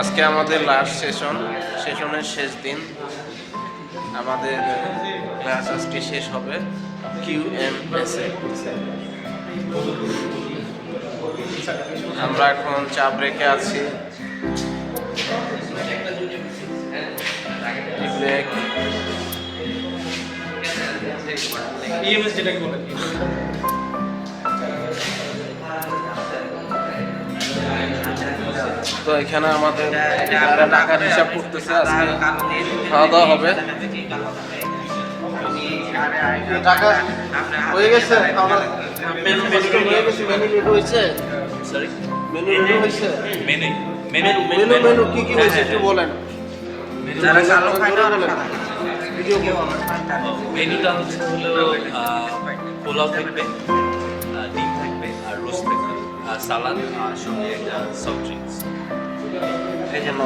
আজকে আমাদের last session সেশনের শেষ দিন। আমাদের ক্লাস আজকে শেষ হবে কিউ এম এস এ। আমরা এখন চা ব্রেকে আছি। ব্রেক ইএমএস যেটাকে বলে তো এখানে আমাদের যারা টাকার হিসাব করতেছে আজকে খাওয়া দাওয়া হবে। টাকা হয়ে গেছে আমার মেনু মেনু হয়ে গেছে মেনু রেডি হয়েছে? সরি মেনু রেডি হয়েছে? মেনু মেনু মেনু মেনু কি কি হয়েছে একটু বলেন। যারা কালো ভিডিও মেনুটা হচ্ছে হলো পোলাও থাকবে ডিম থাকবে আর রোস্ট থাকবে আর সালাদ আর সঙ্গে একটা সফট ড্রিঙ্কস এই জন্য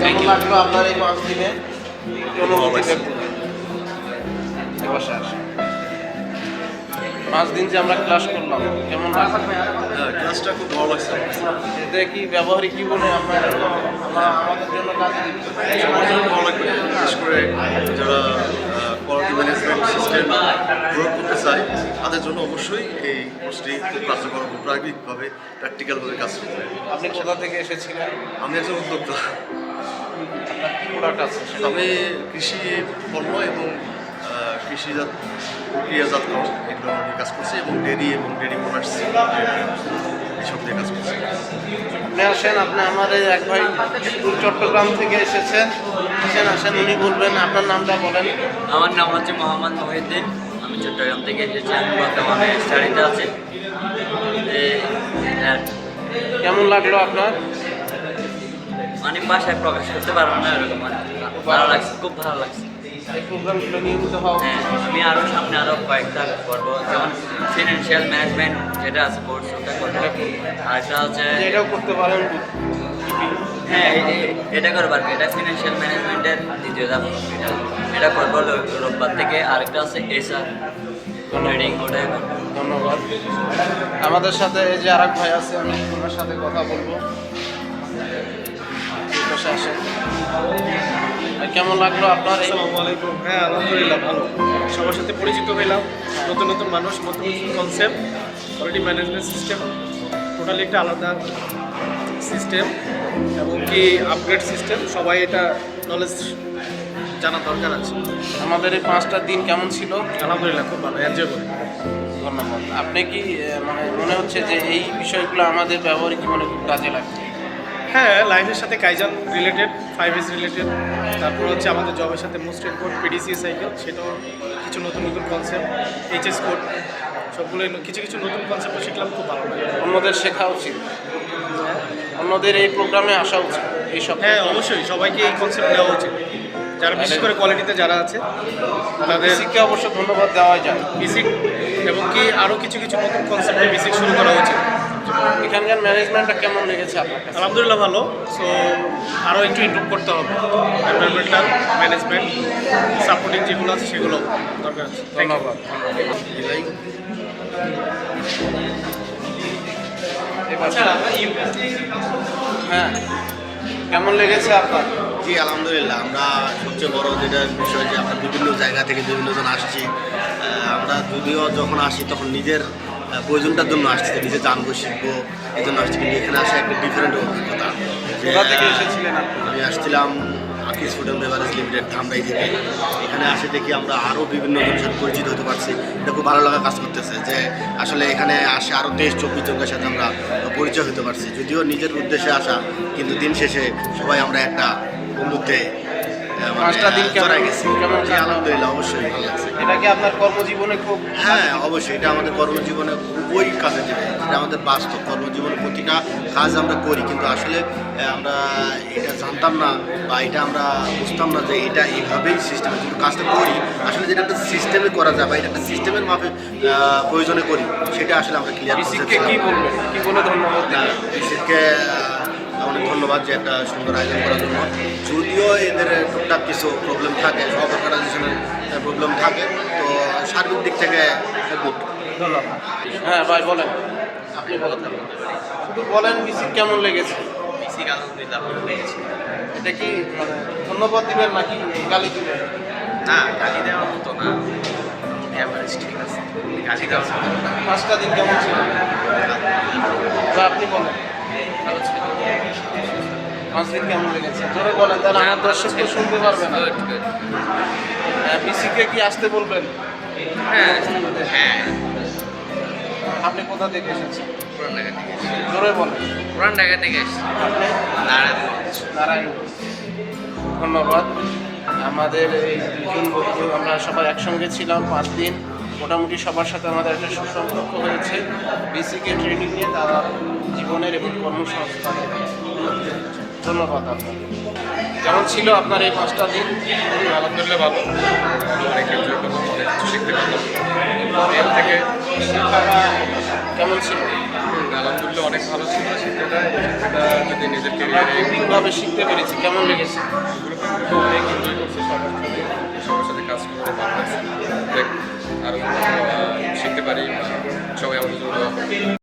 কেমন লাগল আপনার এই পাঁচ দিনে একটু অনুভূতি পাঁচ দিন যে আমরা ক্লাস করলাম কেমন ক্লাসটা খুব ভালো লাগছে। এতে কি ব্যবহারিক জীবনে আমরা আমাদের জন্য কাজে সবার জন্য ভালো লাগবে বিশেষ করে যারা কোয়ালিটি ম্যানেজমেন্ট সিস্টেম প্রয়োগ করতে চায় তাদের জন্য অবশ্যই এই কোর্সটি খুব কার্যকর প্রায়োগিকভাবে প্র্যাকটিক্যালভাবে কাজ করতে আপনি কোথা থেকে এসেছিলেন? আমি একজন উদ্যোক্তা। আমি কৃষি পণ্য এবং কৃষিজাত প্রক্রিয়াজাতকরণ এগুলো নিয়ে কাজ করছি এবং ডেরি এবং ডেরি প্রোডাক্টস এইসব নিয়ে কাজ করছি। আপনি আসেন আপনি আমার এই এক ভাই দূর চট্টগ্রাম থেকে এসেছেন। আসেন আসেন উনি বলবেন আপনার নামটা বলেন। আমার নাম হচ্ছে মোহাম্মদ মহিউদ্দিন। আমি চট্টগ্রাম থেকে এসেছি আমি বর্তমানে স্টাডিতে আছি। কেমন লাগল আপনার? মানে বাসায় প্রকাশ করতে পারব না এরকম মানে ভালো লাগছে খুব ভালো লাগছে। এই প্রোগ্রামগুলো নিয়মিত হওয়া হ্যাঁ আমি আরও সামনে আরও কয়েকটা করব। যেমন ফিনান্সিয়াল ম্যানেজমেন্ট যেটা আছে কোর্স ওটা করব। আর একটা হচ্ছে এটাও করতে পারেন। হ্যাঁ এটা করব আর কি। এটা ফিনান্সিয়াল ম্যানেজমেন্টের দ্বিতীয় ধাপ এটা। এটা করব রোববার থেকে। আরেকটা আছে এসআর ট্রেডিং ওটাই ধন্যবাদ। আমাদের সাথে এই যে আরেক ভাই আছে আমি ওনার সাথে কথা বলব। আসেন। কেমন লাগল আপনার আসসালামু আলাইকুম। হ্যাঁ আলহামদুলিল্লাহ ভালো। সবার সাথে পরিচিত হইলাম। নতুন নতুন মানুষ নতুন নতুন concept quality management system totally একটা আলাদা সিস্টেম এবং কি আপগ্রেড সিস্টেম সবাই এটা নলেজ জানা দরকার আছে। আমাদের এই পাঁচটা দিন কেমন ছিল? আলহামদুলিল্লাহ খুব ভালো। এনজয় করি ধন্যবাদ। আপনি কি মানে মনে হচ্ছে যে এই বিষয়গুলো আমাদের ব্যবহারিক জীবনে খুব কাজে লাগবে? হ্যাঁ লাইফের সাথে kaizen related five S related তারপর হচ্ছে আমাদের জবের সাথে মোস্ট ইম্পোর্ট পিডিসি সাইকেল সেটাও কিছু নতুন নতুন কনসেপ্ট এইচএস কোড সবগুলো কিছু কিছু নতুন কনসেপ্ট শিখলাম খুব ভালো। লাগে অন্যদের শেখা উচিত। অন্যদের এই প্রোগ্রামে আসা উচিত এইসব হ্যাঁ অবশ্যই সবাইকে এই কনসেপ্ট নেওয়া উচিত। যারা বিশেষ করে কোয়ালিটিতে যারা আছে তাদের বেসিককে অবশ্য ধন্যবাদ দেওয়া যায়। বেসিক এবং কি আরও কিছু কিছু নতুন কনসেপ্টে বেসিক শুরু করা উচিত। এখানকার ম্যানেজমেন্টটা কেমন লেগেছে আপনার আলহামদুলিল্লাহ ভালো। সো আরও একটু ইমপ্রুভ করতে হবে। এনভায়রনমেন্টাল ম্যানেজমেন্ট সাপোর্টিং যেগুলো আছে সেগুলো দরকার আছে। ধন্যবাদ। হ্যাঁ। কেমন লেগেছে আপনার? জি আলহামদুলিল্লাহ। আমরা সবচেয়ে বড় যেটা বিষয় যে আমরা বিভিন্ন জায়গা থেকে বিভিন্ন জন আসছি। আমরা যদিও যখন আসি তখন নিজের প্রয়োজনটার জন্য আসছি। নিজে জানব শিখব এই জন্য আসছি। কিন্তু এখানে আসা একটা ডিফারেন্ট অভিজ্ঞতা। আমি আসছিলাম Akij food and beverage limited Dhamrai থেকে। এখানে আসে দেখি আমরা আরও বিভিন্ন জনের সাথে পরিচিত হতে পারছি। এটা খুব ভালো লাগা কাজ করতেছে যে আসলে এখানে আসে আরও তেইশ চব্বিশ জনের সাথে আমরা পরিচয় হতে পারছি। যদিও নিজের উদ্দেশ্যে আসা কিন্তু দিন শেষে সবাই আমরা একটা বন্ধুত্বে পাঁচটা দিন গেছি? আলহামদুলিল্লাহ অবশ্যই ভালো লাগছে। এটা কি আপনার কর্মজীবনে খুব হ্যাঁ অবশ্যই এটা আমাদের কর্মজীবনে খুবই কাজে দেবে। এটা আমাদের বাস্তব কর্মজীবনে প্রতিটা কাজ আমরা করি কিন্তু আসলে আমরা এটা জানতাম না বা এটা আমরা বুঝতাম না যে এটা এইভাবেই সিস্টেমে যদি কাজটা করি। আসলে যেটা একটা সিস্টেমে করা যায় বা এটা একটা সিস্টেমের মাফে প্রয়োজনে করি সেটা আসলে আমরা ক্লিয়ার কি বলবেন? কি বলে ধন্যবাদ অনেক ধন্যবাদ যে একটা সুন্দর আয়োজন করার জন্য। টুকটাক কিছু প্রবলেম থাকে সব অর্গানাইজেশনের প্রবলেম থাকে তো সার্বিক দিক থেকে গুড ধন্যবাদ হ্যাঁ ভাই বলেন। আপনি বলেন। শুধু বলেন বিসি কেমন লেগেছে? বেসিক আলহামদুলিল্লাহ ভালো লেগেছে। এটা কি মানে ধন্যবাদ দিবেন নাকি গালি দিবেন? না গালি দেওয়ার মতো না। অ্যাভারেজ ঠিক আছে। গালি দেওয়া পাঁচটা দিন কেমন ছিল? আপনি বলেন। ভালো পাঁচ কেমন লেগেছে? জোরে বলেন তাহলে আমার দর্শক তো শুনতে পারবে না। বিসিকে কি আসতে বলবেন? হ্যাঁ হ্যাঁ আপনি কোথা থেকে এসেছেন? পুরান ঢাকা থেকে জোরে বলেন। পুরান ঢাকা থেকে এসেছি। আপনি? নারায়ণগঞ্জ। নারায়ণ ধন্যবাদ। আমাদের এই দুজন বন্ধু আমরা সবাই একসঙ্গে ছিলাম পাঁচ দিন। মোটামুটি সবার সাথে আমাদের একটা সুসম্পর্ক হয়েছে। বিসিকে ট্রেনিং নিয়ে তারা জীবনের এবং কর্মসংস্থানের ধন্যবাদ আপনাকে। কেমন ছিল আপনার এই পাঁচটা দিন আলহামদুলিল্লাহ ভালো। অনেক এনজয় করলাম অনেক কিছু শিখতে পারলাম এর থেকে কেমন ছিল? আলহামদুলিল্লাহ অনেক ভালো ছিল শিক্ষাটা। শিক্ষাটা যদি নিজের ক্যারিয়ারে কীভাবে শিখতে পেরেছি কেমন লেগেছে? অনেক এনজয় করছি সবার সাথে। সবার সাথে কাজ করতে ভালো লাগছে আরও শিখতে পারি সবাই আমাদের জন্য